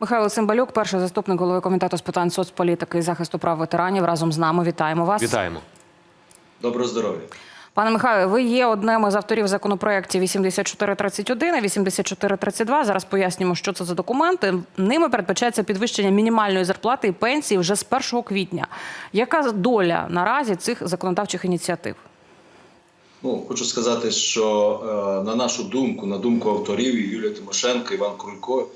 Михайло Цимбалюк, перший заступник голови комітету з питань соцполітики і захисту прав ветеранів. Разом з нами вітаємо вас. Вітаємо. Доброго здоров'я. Пане Михайло, ви є одним із авторів законопроєктів 8431 і 8432. Зараз пояснюємо, що це за документи. Ними передбачається підвищення мінімальної зарплати і пенсії вже з 1 квітня. Яка доля наразі цих законодавчих ініціатив? Ну хочу сказати, що е, на нашу думку, на думку авторів Юлія Тимошенко, Іван Крулько,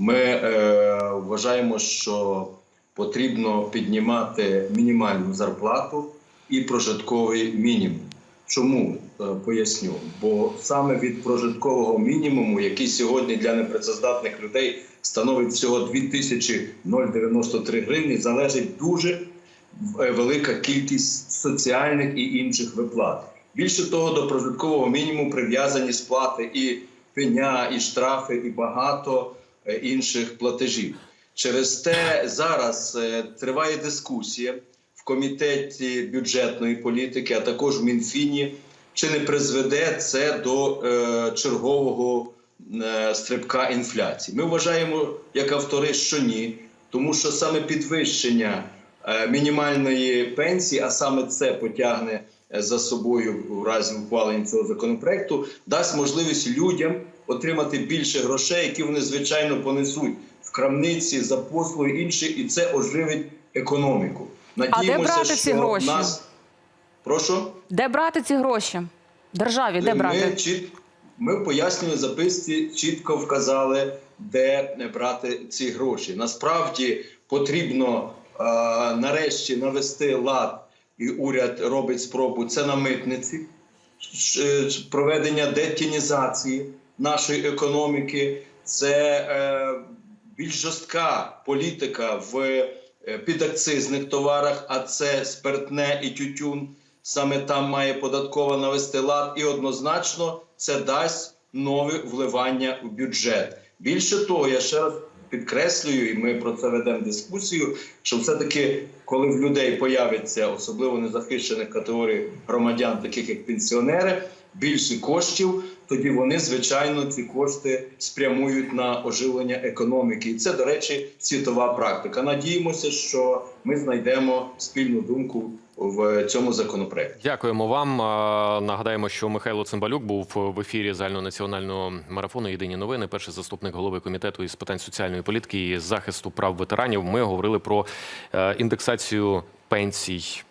ми е, вважаємо, що потрібно піднімати мінімальну зарплату і прожитковий мінімум. Чому Е, поясню? Бо саме від прожиткового мінімуму, який сьогодні для непрацездатних людей становить всього 2093 гривні, залежить дуже е, велика кількість соціальних і інших виплат. Більше того, до прожиткового мінімуму прив'язані сплати і пеня, і штрафи, і багато інших платежів. Через те зараз е, триває дискусія в комітеті бюджетної політики, а також в Мінфіні. Чи не призведе це до е, чергового е, стрибка інфляції? Ми вважаємо, як автори, що ні, тому що саме підвищення е, мінімальної пенсії, а саме це потягне е, за собою в разі ухвалення цього законопроекту, дасть можливість людям отримати більше грошей, які вони звичайно понесуть в крамниці за послуги інші, і це оживить економіку. Надіємося, брати ці гроші? нас прошу. Де брати ці гроші? Державі, де брати? Ми, чіт... ми в пояснювальній записці чітко вказали, де брати ці гроші. Насправді потрібно е, нарешті навести лад, і уряд робить спробу. Це на митниці проведення детінізації нашої економіки. Це е, більш жорстка політика в е, підакцизних товарах, а це спиртне і тютюн. Саме там має податкова навести лад, і однозначно це дасть нове вливання в бюджет. Більше того, я ще раз підкреслюю, і ми про це ведемо дискусію. Що все-таки, коли в людей появиться особливо незахищених категорій громадян, таких як пенсіонери, більше коштів, тоді вони звичайно ці кошти спрямують на оживлення економіки. І це, до речі, світова практика. Надіємося, що ми знайдемо спільну думку в цьому законопроекті. Дякуємо вам. Нагадаємо, що Михайло Цимбалюк був в ефірі загальнонаціонального марафону Єдині новини, перший заступник голови комітету із питань соціальної політики і захисту прав ветеранів. Ми говорили про е, індексацію пенсій